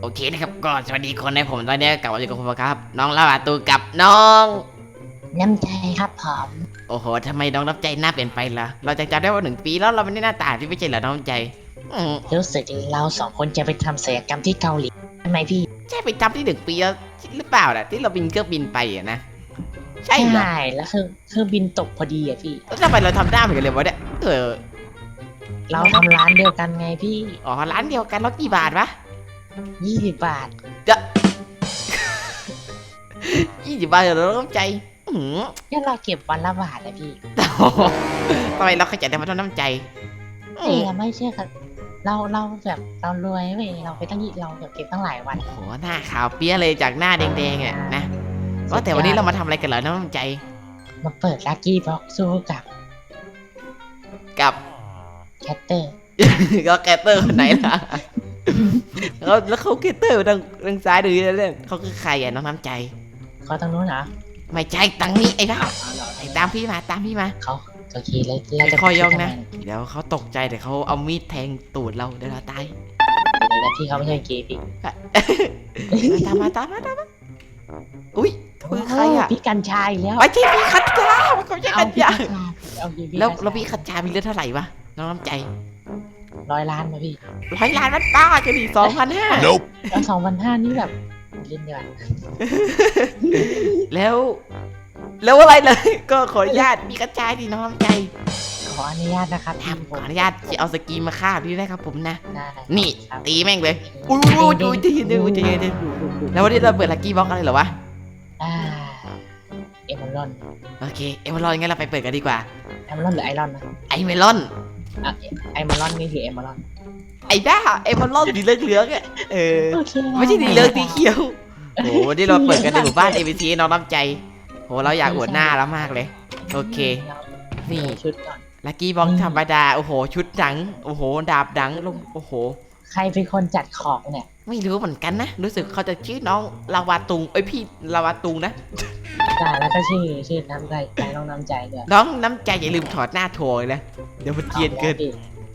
โอเคนะครับก็สวัสดีคนในผมตอนนี้กลับมาอยู่กับผมครับ น้องลาวาตูกับน้อง น้ำใจครับผมโอ้โหทำไมน้องน้ำใจหน้าเปลี่ยนไปล่ะเราจะจำได้ว่าหนึ่งปีแล้วเราไม่ได้หน้าตาที่ไม่ใช่เหรอน้องน้ำใจอืมรู้สึกเราสองคนจะไปทำศัลยกรรมที่เกาหลีใช่ไหมพี่ใช่ไปจำที่หนึ่งปีแล้วหรือเปล่าน่ะที่เราบินเครื่องบินไปอะนะใช่เหรอแล้วคือเครื่องบินตกพอดีอะพี่แล้วทำไมเราทำหน้าเหมือนกันเลยวะเนี่ยเออเราทำร้านเดียวกันไงพี่อ๋อร้านเดียวกันรถกี่บาทวะ ยี่สิบบาทยี่สิบบาทเหรอน้องน้ำใจอืมเนี่ยเราเก็บวันละบาทอะพี่โอ้โหทำไมเราขยันแต่มาทำน้ำใจอืเอ้ยมไม่ใช่ครับ เราเราแบบเรารวยเว้ยเราไปตั้งยี่เราแบบเก็บตั้งหลายวันโอ้โหหน้าขาวเปี้ยเลยจากหน้าแดงๆอะนะว่าแต่วันนี้เรามาทำอะไรกันเหรอน้องน้ำใจมาเปิดลักกี้บ็อกสู้กับกับ แคตเตอร์ ก็แกเตอร์คนไหนล่ะ แล้วแล้วเขาแกเตอร์ทางทางซ้ายดูนี่เล่นเขาคือใครอะน้องน้ำใจ เขาตรงนู้นเหรอไม่ใช่ตังนี้ไอ้บ้าเอาเหรอไอ้ตามพี่มาตามพี่มาเขาโอเคแล้วเราจะคอยยองนะไปที่เดี๋ยวเขาตกใจเดี๋ยวเขาเอามีดแทงตูดเราเดี๋ยวเราตายทำไมเดี๋ยวพี่เขาไม่ใช่เกย์พี่ตามมาตามมาตามมาอุ้ยเขาคือใครอะโพี่กัญชาอีกแล้วไม่ใช่พี่คัดจาเขาใช่เอาคัดพี่จากัญชาเอาพี่แล้วกัญชาแล้วพี่คัดจามีเลือดเท่าไหร่วะน้องน้ำใจ ร้อยล้านมาพี่ร้อยล้านมันบ้ากันดิสองพันห้า Nope. แล้วสองพันห้านี่แบบเล่นเดียวกันแล้ว แล้วอะไรเลย ก็ขออนุญาตมีกระจายดีน้องน้ำใจ ขออนุญาตนะครับครับพี่ขออนุญาตที่เอาสกรีนมาฆ่าพี่ได้ครับผมนะได้นี่ครับตีแม่งเลย อุ้ยอุ้ยอุ้ยใจเย็นดิอุ้ยใจเย็นดิแล้ววันนี้เราเปิดลักกี้บ็อกอะไรเหรอวะอ่าเอมอลอน โอเค เอเมอรอนงั้นเราไปเปิดกันดีกว่า เอมอลอนหรือไอรอนนะไอเมลอน อะไอมอลอนนี่คือเอมอลอน ไอ้บ้าเอเมอรอนสีเหลืองๆอะเออ โอเคไม่ใช่สีเหลืองสีเขียวโหวันนี้เราเปิดกันในหมู่บ้าน ABC น้องน้ำใจโหเราอยากอวดหน้าแล้วมากเลย โอเค นี่ชุดก่อน ลักกี้บ็อกธรรมดา โอ้โห ชุดดัง โอ้โห ดาบดังลงโอ้โห ใครเป็นคนจัดของเนี่ยไม่รู้เหมือนกันนะ รู้สึกเขาจะชื่อน้องลาวาตุงเอ้ยพี่ลาวาตุงนะได้แล้วก็ชื่อชื่อน้ำใจใจน้องน้ำใจด้วยน้องน้ำใจอย่าลืมถอดหน้าโถเลยนะ เดี๋ยวมันเกรียนเกิน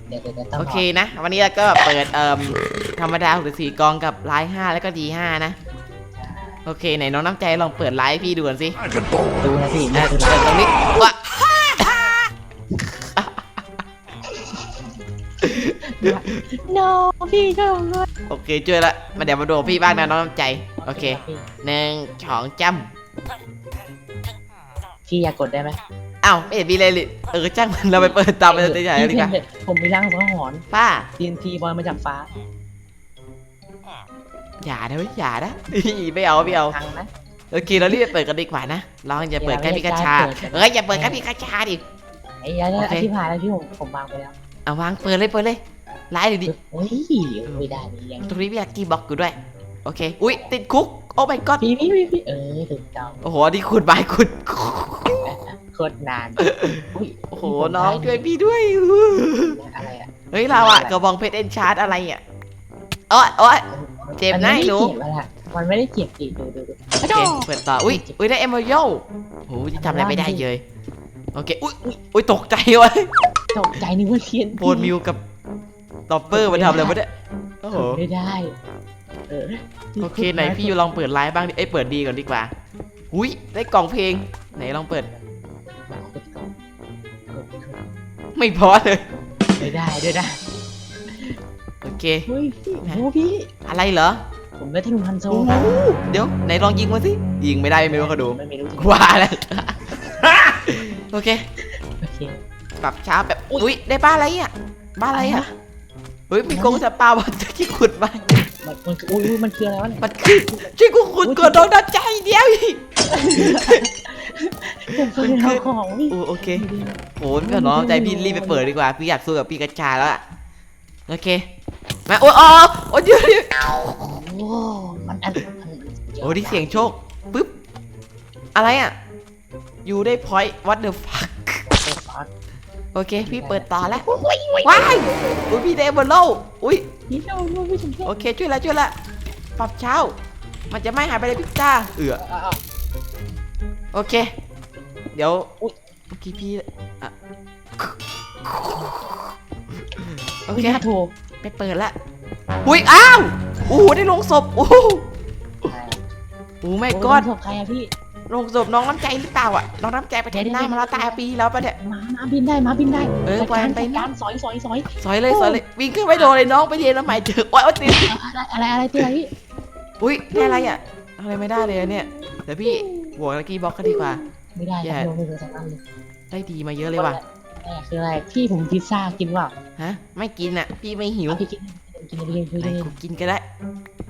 เดี๋ยวเดี๋ยวเดี๋ยวต้องโอเคนะ วันนี้เราก็เปิดเอ่มธรรมดาหรือสี่กองกับไลน์ห้าแล้วก็ดีห้านะ โอเคไหนน้องน้ำใจลองเปิดไลน์ให้พี่ดูก่อนสิ Dragon Ball. ดูนะพี่เอนี่อคือเปิดตรงนี้ว้าโนพี่ก็รู้โอเคช่วยละมาเดี๋ยวมาดูพี่บ้างนะน้องน้ำใจ โอเคหนึ่งสองจ้พี่อยากกดได้ไหมำอ้าวไม่เห็นมีเลยเลยเออจ้างมันเราไปเปิดตามไปเลยใจดีกว่าผมมีร่างสังหรณ์ป้า TNT บอลมาจากฟ้าอย่านะเว้ยอย่านะไม่เอาไม่เอา พังนะ โอเคเรารีบไปเปิดกันดีกว่านะลองอย่าเปิดแค่พิกาชาอย่าเปิดเอ้ยอย่าเปิดแค่พิกาชาดิ ไอ้ยัยโอเค อธิบายแล้วพี่ผมผมวางไปแล้ว เอาวางเปิดเลยเปิดเลยไลน์เลยดิโอ้ยไม่ได้นี่ยังตรงนี้มีลักกี้บ็อกอยู่ด้วย โอเค อุ้ยติดคุก โอ้ my god พี่พี่พี่พี่เออถูกต้องโอ้โหนี่ขุดไม้ขุด โคตรนานอุ้ยโอ้โห น้องช่วยพี่ด้วย อะไรอะเฮ้ยเราอะกระบองเพชรเอ็นชาร์ดอะไรอะโอ้ยโอ้ยเจ็บนะไอ้หนูมันไม่ได้เจ็บดิดูดูดูโอเคเปิดต่อ อุ้ยอุ้ยได้เอมเบอร์โยโอ้โหทำอะไรไม่ได้เลย โอเค อุ้ยอุ๊ยอุ้ยตกใจวะตกใจนึกว่าเทียนโบนมิวกับตอปเปอร์มาทำอะไรวะเนี่ยโอ้โหไม่ได้เออโอเคไหนพี่ลองเปิดไลฟ์บ้างดิเอ้ยเปิดดีก่อนดีกว่าอุ้ยได้กล่องเพลง ไหนลองเปิด ไม่พอเลยไม่ได้ด้วยนะโอเคเฮ้ยพี่โอ้พี่อะไรเหรอผมได้ที่มุมพันโซโอ้โหเดี๋ยวไหนลองยิงมาสิยิงไม่ได้ไม่รู้เขาดูไม่รู้จริงว่าแล้ว โอเค โอเค ปรับช้าแบบ อุ้ยได้บ้านอะไรอะ บ้านอะไรอะ เฮ้ยมีกรงสปาบอลที่ขุดมามันมันอุ้ยมันคืออะไรวะเนี่ยมันคือช่วยกูขุดก่อนโดนดับใจเดียวอีกเป็นเอาของพี่โอ้โอเคโอ้ยพี่น้องใจพี่รีบไปเปิดดีกว่า พี่อยากสู้กับพี่กระชาแล้วอะโอเค มาโอ้ยอ๋อโอ้ยเดี๋ยวเดี๋ยวโอ้มันอันมันโอ้ยที่เสียงโชคปึ๊บ อะไรอะ อยู่ได้พอยต์ what the fuck เป็นฟอสโอเค พี่เปิดต่อแล้วว้ายอุ้ยพี่เดบอลโลอุ้ยพี่เราไม่ไม่ถึงแค่โอเคช่วยละช่วยละปรับเช้า มันจะไม่หายไปเลยพิซซ่าเอือโอเค เดี๋ยวเมื่อกี้พี่อะโอโอเคเคโทรไปเปิดละอุ้ยอ้าวโอ้โหได้ลงศพโอ้โหโอ้ไม่กอดศพใครอะพี่ ลงศพน้องน้ำใจหรือเปล่าอะ น้องน้ำใจไปแทนหน้ามาแล้วตายปีแล้วปะเนี่ย หมาหมาบินได้หมาบินได้เออจัดปล่อยการมันไป จัดนะการสอยสอยสอยสอยเลยสอยเลยวิ่งขึ้นไปโดนเลยน้องไปเทแล้วใหม่เจอโอ๊ยโอ๊ยติดอะไรอะไรอะไรตัวอะไรพี่อุ้ยได้อะไรอะอะไรไม่ได้เลยอะเนี่ยเดี๋ยวพี่บวกลักกี้บ็อกก็ดีกว่า ไม่ได้แย่ครับลงไปเลยสักอันเลยได้ดีมาเยอะเลยว่ะแต่คืออะไรพี่ผมพิซซ่ากินเปล่าฮะไม่กินอะ พี่ไม่หิวเอาพี่กินกินกินกินไหนกินกูกินก็ได้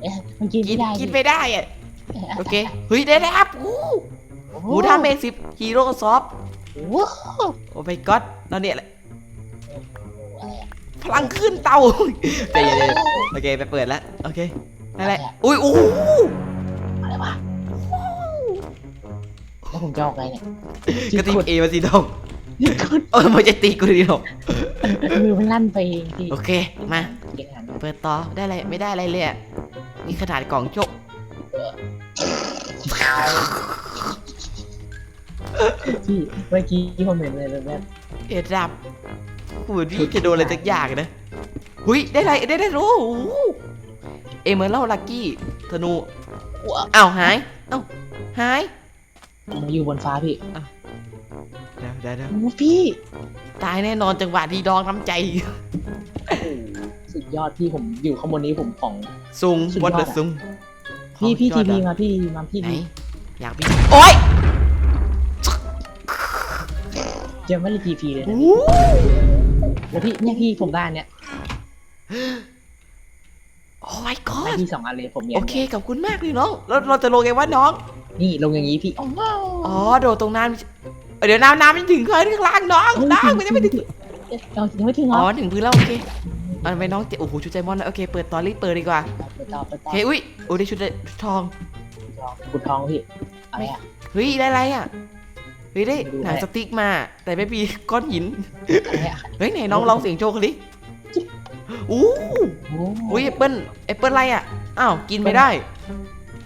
เอ๊ะมันกินกิไม่นได้กินพี่ไม่ได้อะ โอเค เฮ้ย ได้แล้วครับอู้โอ้หูทาเมสิบฮีโร่ซอฟโหโอ้ไปก็อดแล้วเนี่ยแหละอะไรอะพลังขึ้นเตาใจเย็นๆโอเค ไปเปิดแล้ว โอเคนั่นแหละอุ้ยอู้อะไรวะแล้วผมจะออกไงเนี่ยกระติบเอมาสิน้องนี่กดเออมันจะตีกูดิหรอกมือมันลั่นไปเองพี่โอเค มาเก่งหันเปิดต่อ ได้อะไร ไม่ได้อะไรเลยอะมีขนาดกล่องโจก พี่เมื่อกี้ผมเห็นเลยแบบ เอ็ดดับเหมือนพี่จะโดนอะไรสักอย่างนะหุยได้อะไรได้ได้รู้เอเมอร์เล่าลักกี้ธนูอ้วกอ้าวหายเอ้าหายมาอยู่บนฟ้าพี่เดี๋ยวเดี๋ยวเดี๋ยวโอ้พี่ ตายแน่นอนจังหวะดีดองน้ำใจสุดยอดพี่ผมอยู่ข้างบนนี้ผมของ ซุง สุดยอวัดนเดออะร์ซุง พี่พี่ขทีองยอดพีอะมาพี่มาพี่ไหนทีอยากพี่โอ๊ยเจอไม่ได้ทีพีเลยนะอู้แล้วพี่เนี่ยพี่ผมได้อันเนี่ยโอ้ยกอได้ดพี่สองอันเลยผมเนี่ยโอเคขอบคุณมากเลยน้องแล้วเราจะลงไงวะน้อง นี่ลงอย่างนี้พี่อ๋ออ๋อโดดตรงน้ำเอ้ยเดี๋ยวน้ำน้ำไม่ถึงเคยถึงล่างน้องน้องไม่ได้ไม่ถึงเรายังไม่ถึงเหรอ๋ออถึงพื้นแล้วโอเค มันไปน้องเจโอ้โหชุดใจมอนแล้วโอเคเปิดตอนรีบเปิดดีกว่าไปต่อไปต่อเฮ้ยอุ้ยโอ้ได้ชุดชุดทองกุดทองพี่อะไรอะ เฮ้ยได้อะไรอะเฮ้ยได้ไม่รู้หนังแหละ สติ๊กมา แต่ไม่มีก้อนหินอะไรอะเฮ้ยไหนน้องลองเสียงโชว์กันดิอู้โอ้อุ้ยแอปเปิ้ลแอปเปิ้ลอะไรอะอ้าวกินไม่ได้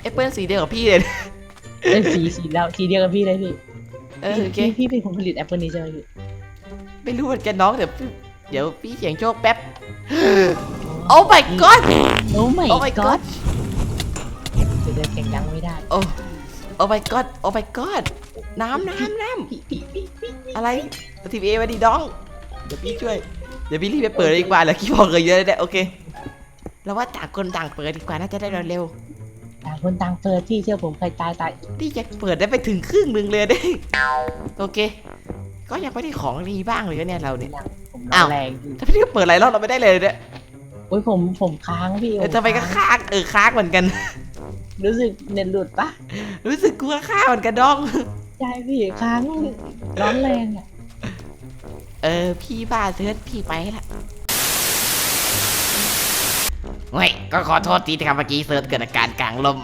แอปเปิ้ลสีเดียวกับพี่เลยเป็นสีสีแล้วสีเดียวกับพี่เลยพี่เออโอเคพี่พี่เป็นคนผลิตแอปเปิลนี้ใช่ไหมพี่ไม่รู้เหมือนกันน้องเดี๋ยวพี่ เดี๋ยวพี่เสียงโชคแป๊บ โอ้ my god โอ้ไม่โอ้ my god จะเดินเสียงดังไม่ได้โอ้ โอ้ my god โอ้ my god น้ำน้ำน้พี่พี่พี่พี่ำอะไรทีวีเอมาดิน้อง เดี๋ยวพี่ช่วย เดี๋ยวพี่รีบไปเปิดเลยดีกว่าแล้วขี้บอกเลยเยอะเลยเนี่ยโอเคแล้วว่าต่างคนต่างเปิดดีกว่าน่าจะได้เร็วต่างคนต่างเปิดพี่เชื่อผมใครตายตายๆที่จะเปิดได้ไปถึงครึ่งหนึ่งเลยได้ โอเค ก็ยังไม่ได้ของดีบ้างเลยนะเนี่ยเราเนี่ยผม อ้าว แรงพี่ถ้าพี่ก็เปิดหลายรอบเราไม่ได้เลยเนี่ยโอ้ยผมผมค้างพี่เออทำไมก็ค้างเออค้างเหมือนกัน รู้สึกเน็ตหลุดปะรู้สึกกลัวค้างเหมือนกันน้อง ใช่พี่ค้างร้อนแรงอะเออพี่บ้าเซิร์ชพี่ไปละเฮ้ยก็ขอโทษทีที่ครับเมื่อกี้เซิร์ชเกิดอาการกลางลม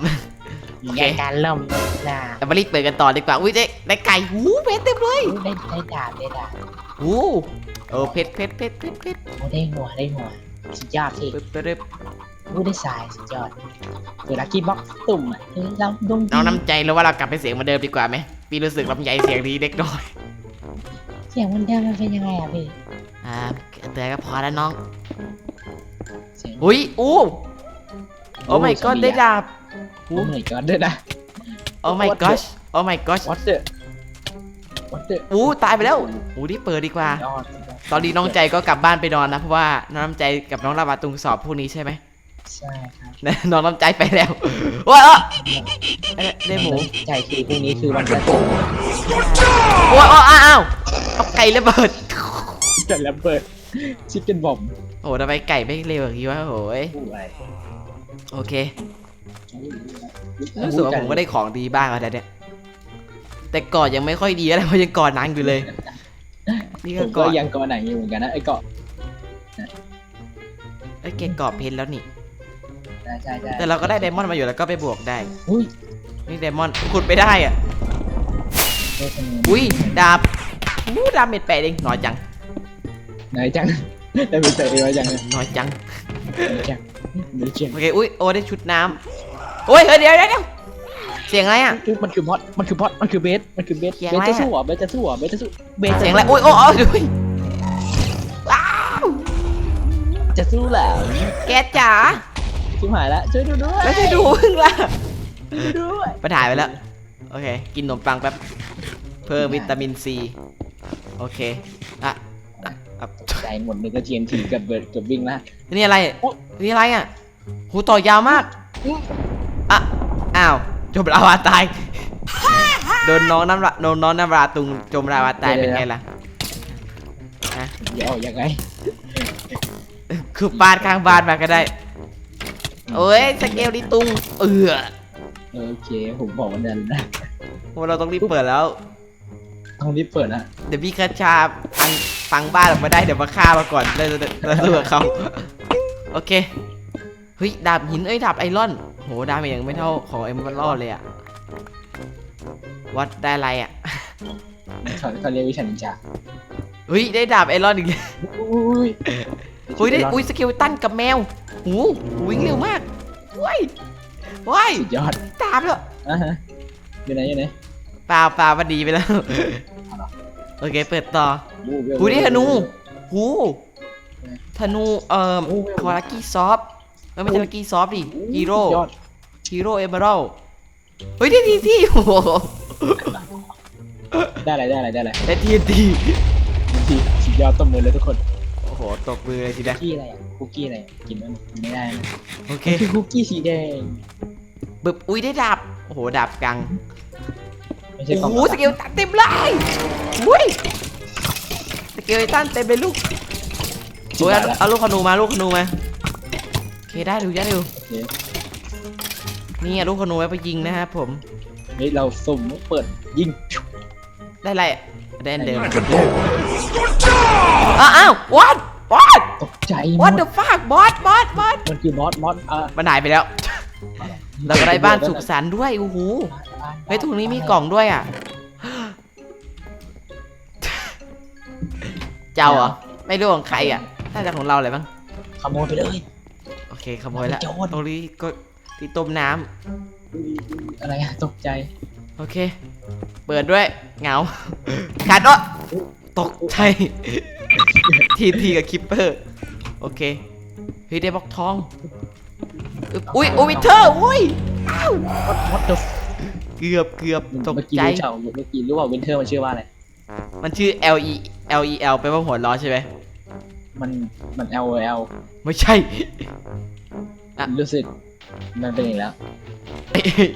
โอเคอย่าการเริ่มนะแต่มารีบเปิดกันต่อดีกว่า อุ้ยได้ได้ไก่หูเพชรเต็มเลยได้ได้ดาบได้ดาบหู เออเพชรเพชรเพชรเพชรเพชรโอ้ได้หัวได้หัวสุดยอดพี่ปึ๊บปึ๊บปึ๊บรู้ได้สายสุดยอดเวลากี้บ็อกตุ่มอะเฮ้ยเราดงน้องน้ำใจแล้วว่าเรากลับไปเสียงเหมือนเดิมดีกว่าไหมพี่รู้สึกลำใยเสียงดีเล็กน้อย เสียงมันเดิมมันเป็นยังไงอะพี่อ่าเตือนก็พอแล้วน้องเสียงอุ้ยอู้โอ้ my god ได้ดาบโอ้ my god ด้วยนะโอ้ my gosh โอ้ my gosh what the what the อู้ตายไปแล้วอู้ที่เปิดดีกว่ายอด ตอนนี้น้องใจก็กลับบ้านไปนอนนะเพราะว่าน้องน้ำใจกับน้องลาวาตุงสอบพวกนี้ใช่ไหม ใช่ครับน้องน้ำใจไปแล้วว้าเอ้ยได้หมูใจคือพรุ่งนี้คือวันแรกโอ้ยอ้าวอ้าวเอาไก่ระเบิดแต่แล้วเปิดชิคเก้นบอมโอ้ทำไมไก่ไม่เร็วอย่างนี้วะโอ้ยผู้อะไรโอเครู้สึกว่าผมก็ได้ของดีบ้างแล้วเนี่ยแต่ก่อนยังไม่ค่อยดีอะไรเพราะยังก่อนนางอยู่เลย นี่ผก็มก่ก็อนยังก่อนไหนอยู่เหมือนกันนะไอ้เกาะไอ้ยเกกรอบเพชรแล้วนี่ ใช่ใช่ใช่แต่เราก็ได้ไดมอนด์มาอยู่แล้วก็ไปบวกได้ อุ้ยนี่ไดมอนด์ขุดไปได้อะ ได้เสมออุ้ยดาบอู้ดาบเม็ดแปดเองน้อยจัง ไหนจัง ได้ไปเจอไว้จังเลยน้อยจัง ไหนจังไหนจังโอเค อุ้ยโอ้ได้ชุดน้ำโอ้ยเฮ้ยเดี๋ยวเดี๋ยวเดี๋ยว เสียงอะไรอะมันคือบอสมันคือบอสมันคือเบส มันคือเบส เสียงเบอะไรสอะ จะสู้เหรอเบสจะสู้เหรอเบสจะสู้เบสเสียงอะไรโอ้ยโอ้ยโอ้ยด้วยว้าวจะสู้เหรอแกจ๋าชิบหายแล้วช่วยดูด้วยแล้วจะดูมึงล่ะช่วยดูด้วยไปถ่ายไปแล้ว โอเค กินขนมปังแป๊บ เพิ่มวิตามินซี โอเค อะอะอะใจหมดเลยก็ TNT กับเบิร์ดกับวิ่งละ นี่อะไร นี่อะไรอะ หูต่อยาวมาก อะ อ้าว จมลาวาตายโดนน้องน้ำระโดนน้องน้ำราตุงจมลาวาตายเป็นไงล่ะฮะเดี๋ยวยังไงคือปาดข้างบ้านมาก็ได้โอ้ยสเกลดิตุงเออโอเคผมบอกวันนั้นนะโอ้เราต้องรีบเปิดแล้วต้องรีบเปิดนะเดี๋ยวพี่คาชาพังพังบ้านออกมาได้เดี๋ยวมาฆ่ามาก่อนแล้วแล้วสู้กับเขาโอเคเฮ้ยดาบหินเอ้ยดาบไอรอนโหดาบมันยังไม่เท่าของเอ็มบัลลอเลยอะวัดได้อะไรอะเขาเขาเรียกวิชานินจาเฮ้ยได้ดาบไอรอนอีกแล้วอุ้ยอุ้ยได้อุ้ยสเกลตันกับแมวหูวิ่งเร็วมากว้ายว้ายสุดยอดตามแล้วอะฮะอยู่ไหนอยู่ไหนเปล่าเปล่ามันดีไปแล้วโอเคเปิดต่ออู้เวลหูนี่ธนูหูเออธนูเอ่อโอ้เวลคอลักกี้ซอฟ ไม่ใช่ลักกี้ซอฟดิฮีโร่สุดยอด ฮีโร่เอเมอรัลเฮ้ยได้ทีที่โอ้โหได้อะไรได้อะไรได้อะไรได้ทีทีทีสุดยอดตบมือเลยทุกคนโอ้โหตบมือเลยทีเดียวคุกกี้อะไรอะคุกกี้อะไรกินมันไม่ได้นะโอเคคือคุกกี้สีแดงบึบอุ้ยได้ดาบโอ้โหดาบกังไม่ใช่โอ้กล่องโหสเกลตันเต็มเลยอุ้ยสเกลตันเต็มเลยลูกโอ้ยเอาเอาลูกขนูมาลูกขนูมาโอ เคได้ดูได้ดูโอเคนี่อะลูกขนูไว้ไปยิงนะครับผม เฮ้ยเราสุ่มเปิดยิง ได้อะไรอะได้อันเดิมอ้าวอ้าว what what ตกใจหม what ด the fuck boss boss boss มันคือบอสมอสอะมันหายไปแล้ว เราก็ได้บ้านสุขสันต์ด้วยโอ้โหเฮ้ยตรงนี้มีกล่องด้วยอะ เจ้าเหรอ ไม่รู้ของใครอะน่าจะของเราเลยมั้งขโมยไปเลยโอ เคขโมยแล้วโจร ตรงนี้ก็ที่ต้มน้อะไรอะตกใจำโอเค เปิดด้วยเหงาขาดอะตกใจทีทีกับคิปเปอร์ โอเคเฮ้ยได้บล็อกทองอึ๊บอุ้ยโอวิเทอร์อุ้ย วัดวัดเดเกือบเกือบตกเมื่อกี้ใจ รู้เจ้าเมื่อกี้รู้ว่าวินเทอร์มันชื่อว่าอะไรมันชื่อ L E L E L แปลว่าหัวล้อใช่ไหม มันมัน L O L ไม่ใช่ อะ รู้สึกมันเป็นอีกแล้วเอ้ย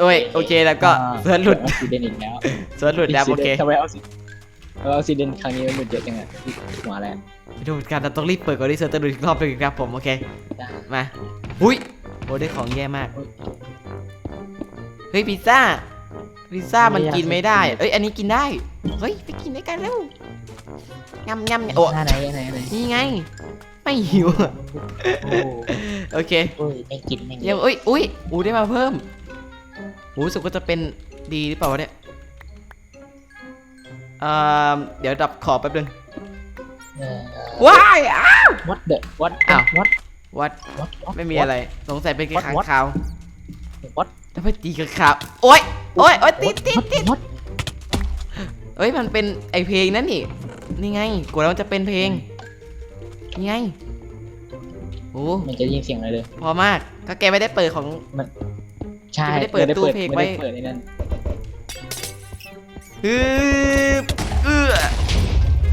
โอ้ยโอเคแล้วก็เซิร์ชหลุดออกซิเดนอีกแล้วเซิร์ชหลุดแล้วโอเคทำไมออกซิเออออกซิเดนครั้งนี้มันหลุดเยอะจังอะหัวอะไรอะไปดูกันแต่ต้องรีบเปิดก่อนที่เซิร์ชจะหลุดอีกรอบหนึงครับผมโอเคได้มาอุ้ยโอ้ได้ของแย่มากเฮ้ยพิซซ่าพิซซ่ามันกินไม่ได้ เอ้ยอันนี้กินได้ เฮ้ยไปกินด้วยกันเร็ว งำงำโอ้หน้าไหนไหนไหนนี่ไง ไม่หิวอะโอ้โอเคโอ้ยไม่กินไม่กินเดี๋ยวเอ้ยอุ้ยอูได้มาเพิ่มอูรู้สึกว่าจะเป็นดีหรือเปล่าวะเนี่ยเอ่อเดี๋ยวดับขอแป๊บนึงเออ ว้ายอ้าว what the what อ้าว what วัด what what ไม่มีอะไร สงสัยเป็นแค่ What? ค้าง What? คาว what ทำไมตีกับขาวโอ๊ยโอ๊ยโอ๊ยติดติดติด what เอ้ยมันเป็นไอเพลงนั่นนี่ นี่ไงกดแล้วมันจะเป็นเพลงนี่ไงโอ้มันจะได้ยินเสียงอะไรเลย พอมากก็แกไม่ได้เปิดของใช่ไม่ได้เปิดตู้เพลงไว้ม่ด้เปิดในนั้นฮึบเอื้อ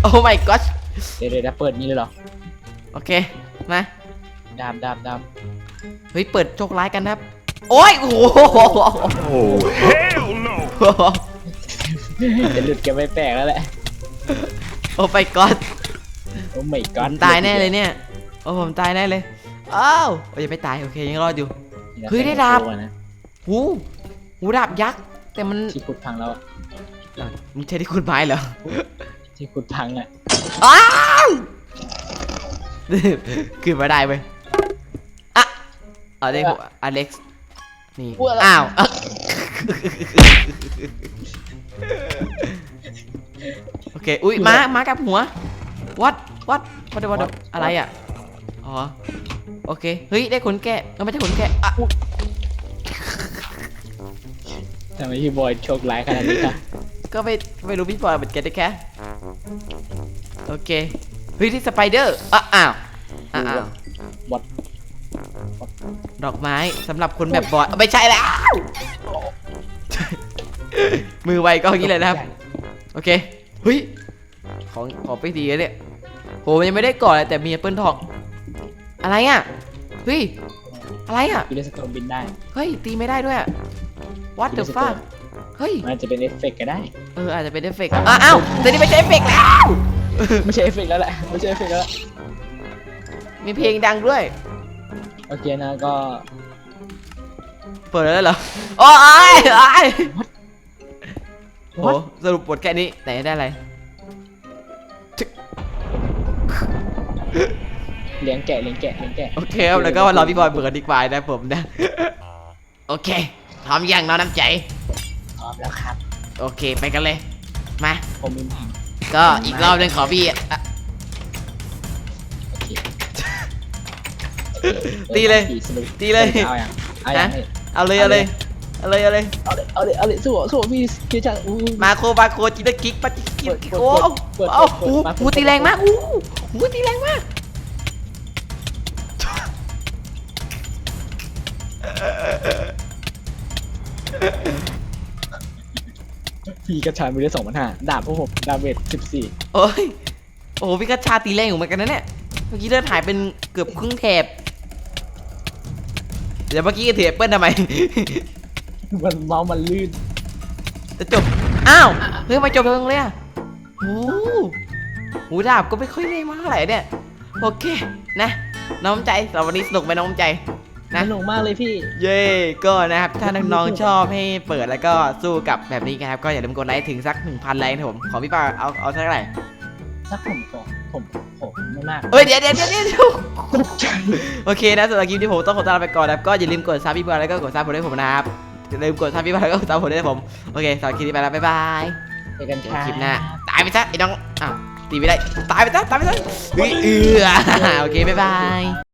โอ้ my god เดี๋ยวเดี๋ยวเดี๋ยวเปิดนี่เลยเหรอ โอเค มาดามดามดามเฮ้ย เปิดโชคร้ายกันครับ โอ้ย โอ้โห Oh, hell no! จะหลุดแกไม่แปลกแล้วแหละ โอ้ my god โอ้ไม่ผก่อนมตายแน่เลยเนี่ย โอ้ผมตายแน่เลย อ้าวโอ้ยยังไม่ตายโอเคยังรอดอยู่ เฮ้ยได้ดาบนะหูหูดาบยักษ์ แต่มันที่ขุดพังแล้วอะอะมึงใช้ที่คุณไม้เหรอ ที่ขุดพังอะอ้าวขึ้นมาได้เว้ยอะเอาได้หัวอเล็กซ์นี่ อ้าวอะ โอเค อุ้ยม้าม้ากับหัว วัดวัดวัดวัดอะไรอะ อ๋อ โอเค เฮ้ย ได้ขนแกะเออไม่ได้ขนแกะอะทำไมพี่บอยโชคร้ายขนาดนี้คะก็ไม่ไม่รู้พี่บอยเหมือนกันนะแค่โอเค เฮ้ยที่สไปเดอร์อะอ้าวอะอ้าววัดดอกไม้สำหรับคนแบบบอดไม่ใช่แล้ว มือไวก็อย่างนี้เลยนะครับ โอเคเฮ้ยของของไปดีนะเนี่ยโหมันยังไม่ได้ก่อนเลยแต่มีแอปเปิลทอง อะไรอะเฮ้ยอะไรอะยูเนสโตนบินได้ เฮ้ย ตีไม่ได้ด้วยอะ What the fuck เฮ้ยมันอาจจะเป็นเอฟเฟกต์ก็ได้ เอออาจจะเป็นเอฟเฟกต์อะอ้าวแต่นี่ไม่ใช่เอฟเฟกต์แล้ว ไม่ใช่เอฟเฟกต์แล้วแหละ ไม่ใช่เอฟเฟกต์แล้วแหละมีเพลงดังด้วย โอเคนะก็ เปิดแล้วเหรอโอ้ยโอ้ย โหสรุปบทแค่นี้ไหนได้อะไรเลี้ยงแกะเลี้ยงแกะเลี้ยงแกะโอเคครับแล้วก็รอพี่บอยเปิดดีกว่านะผมนะ โอเคพร้อมยังน้องน้ำใจพร้อมแล้วครับ โอเคไปกันเลย มาผมมีหนังก็อีกรอบหนึงขอพี่อะโอเคตีเลยสนุกตีเลยเอาอย่างเอาอย่างฮะเอาเลยเอาเลยเอาเลยเอาเลยเอาเลยเอาเลยเอาเลยสู้อะสู้อะพี่เกียร์จังอู้มาโคบาโคจิตกิกปะจิกิเปิดกเปิดโอ้เปิดโอ้เปิดโหมาหูตีแรงมากหูหูตีแรงมากพี่กระชายมือได้สองพันห้าดาบพวกผมดาเมจสิบสี่โอ้ยโอ้โหพี่กัญชาตีแรงอยู่เหมือนกันนะเนี่ยเมื่อกี้เลือดหายเป็นเกือบครึ่งแถบเดี๋ยวเมื่อกี้ถือแอปเปิ้ลทำไม มันเมาส์มันลื่นจะจบ อ้าวเฮ้ยทำไมาจบเร็วเลยอะโอ้โหหูดาบก็ไม่ค่อยแรงมากเท่าไหร่เนี่ย โอเค นะ น้องใจสำหรับวันนี้สนุกไหมน้องใจ นะ สนุกมากเลยพี่ เย้ก็นะครับ ถ้าน้องๆชอบให้เปิดแล้วก็สู้กับแบบนี้กันครับ ก็อย่าลืมกดไลค์ถึงสัก 1,000ไลค์นะครับผม ขอพี่ป้าเอาเอาเท่าไหร่ถ้าผมผมผมผมไม่มากเอ้ยเดี๋ยวเดี๋ยวเดี๋ยวเดี๋ยวตกใจโอเคนะสำหรับคลิปที่ผมต้องขอตัวลาไปก่อนนะครับ ก็อย่าลืมกดซับพี่ป้าแล้วก็กดซับผมด้วยผมนะครับ อย่าลืมกดซับพี่ป้าแล้วก็กดซับผมด้วยนะผม โอเคสำหรับคลิปนี้ไปแล้ว บ๊ายบายเจอกันเจอคกันรับคลิปหน้า ตายไปซะไอ้น้อง อ้าว ตีไม่ได้ ตายไปซะ ตายไปซะเฮ้ยเออโอเค บ๊ายบาย